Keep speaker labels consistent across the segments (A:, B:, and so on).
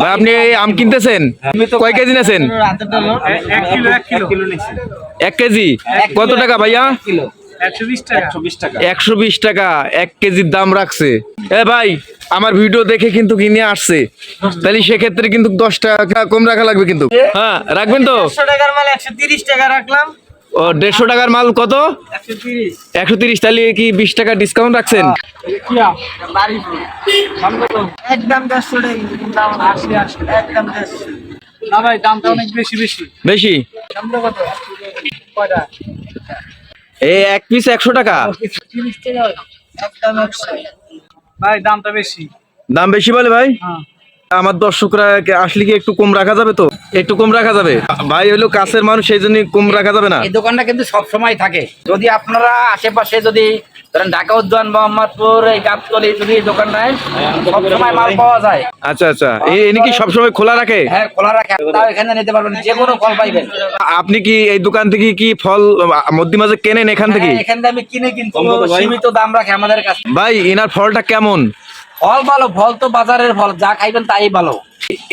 A: ভাই আপনি আম কিনতেছেন? কয় কেজি নেছেন?
B: এক
A: কেজি? কত টাকা ভাইয়া?
B: একশো বিশ টাকা।
A: এক কেজির দাম রাখছে। এ ভাই আমার ভিডিও দেখে কিন্তু কিনে আসছে? তাহলে সেক্ষেত্রে কিন্তু দশ টাকা কম রাখা লাগবে কিন্তু। হ্যাঁ রাখবেন তো?
C: একশো টাকার মাল একশো তিরিশ টাকা রাখলাম।
A: ও দেড়শো টাকার মাল কত?
C: একশো তিরিশ।
A: তাহলে কি বিশ টাকা ডিসকাউন্ট রাখছেন?
B: বেশি
A: এই এক পিস একশো টাকা।
B: ভাই দামটা বেশি।
A: দাম বেশি বলে ভাই?
B: হ্যাঁ।
A: আমার দর্শকরা আসলে কি একটু কম রাখা যাবে তো? একটু কম রাখা যাবে? ভাই হলো কাছের মানুষ সেই জন্য কম রাখা যাবে না।
D: এই দোকানটা কিন্তু সব সময় থাকে। যদি আপনারা আশেপাশে যদি ধরেন ঢাকা উদ্যান মোহাম্মদপুর এই গাবতলি যদি এই দোকানটায় সব সময় মাল পাওয়া যায়।
A: আচ্ছা আচ্ছা। এই এনে কি সবসময় খোলা রাখে?
D: হ্যাঁ খোলা রাখে। তাও এখানে নিতে পারবেন যে কোনো ফল পাইবেন।
A: আপনি কি এই দোকান থেকে কি ফল মধ্যে মাঝে কেনেন এখান থেকে?
D: হ্যাঁ, এখান থেকে আমি কিনে কিন্তু সীমিত দাম রাখে আমাদের কাছে।
A: ভাই এনার ফলটা কেমন?
D: ফল ভালো ফল তো বাজারের ফল যা খাইবেন তাই ভালো।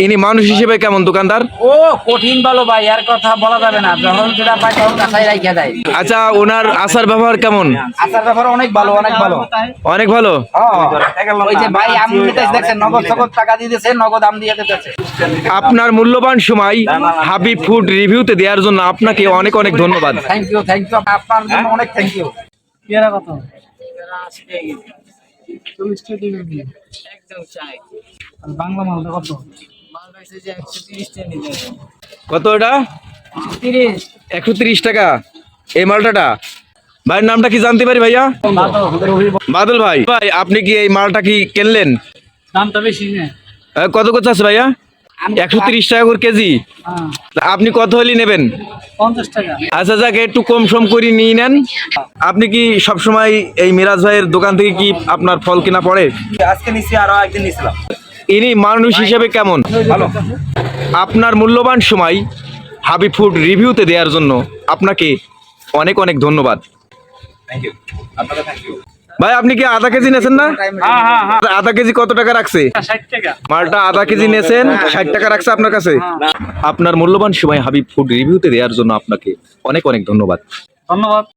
A: ইনি মানুষ হিসেবে কেমন দোকানদার?
D: ও কঠিন ভালো ভাই আর কথা বলা যাবে না। যখন যেটা পাই তখন রাখিয়া দেয়
A: আচ্ছা ওনার আচার ব্যবহার কেমন?
D: আচার ব্যাপার অনেক ভালো অনেক ভালো।
A: অনেক ভালো?
D: হ্যাঁ। ওই যে ভাই আমি নিতেছি দেখছেন নগদ সকদ টাকা দিতেছে নগদ আম দিয়ে দিতেছে।
A: আপনার মূল্যবান সময় হাবিব ফুড রিভিউতে দেওয়ার জন্য আপনাকে অনেক অনেক ধন্যবাদ।
D: থ্যাংক ইউ থ্যাংক ইউ আপনার জন্য অনেক থ্যাংক ইউ
B: পেয়ারা কত?
C: আশি টাকা
B: চল্লিশ টাকা
C: একদম চাই।
B: আর বাংলা মালটা কত?
C: মাল যে একশো তিরিশ টাকা
A: কত এটা?
C: তিরিশ।
A: একশো তিরিশ টাকা। এই মালটাটা? ভাইয়ের নামটা কি জানতে পারি ভাইয়া? বাদল। ভাই। ভাই আপনি কি এই মালটা কি কিনলেন?
B: দামটা বেশি না
A: কত করতে আছে ভাইয়া? একশো তিরিশ টাকা করে কেজি।
B: হ্যাঁ।
A: তা আপনি কত হলি নেবেন? আচ্ছা যাক একটু কম সম করে নিয়ে নেন। আপনি কি সবসময় এই মিরাজ ভাইয়ের দোকান থেকে কি আপনার ফল কিনা পড়ে?
D: আজকে নিছি আরও একদিন নিছিলাম।
A: ইনি মানুষ হিসেবে কেমন?
D: ভালো।
A: আপনার মূল্যবান সময় হাবি ফুড রিভিউতে দেওয়ার জন্য আপনাকে অনেক অনেক ধন্যবাদ।
D: থ্যাংক ইউ আপনাকে থ্যাংক ইউ
A: ভাই আপনি কি আধা কেজি নেছেন না?
B: হ্যাঁ হ্যাঁ হ্যাঁ।
A: আধা কেজি কত টাকা রাখছে? মালটা আধা কেজি নেছেন ষাট টাকা রাখছে আপনার কাছে? আপনার মূল্যবান সময় হাবিব ফুড রিভিউতে দেওয়ার জন্য আপনাকে অনেক অনেক ধন্যবাদ।
B: ধন্যবাদ।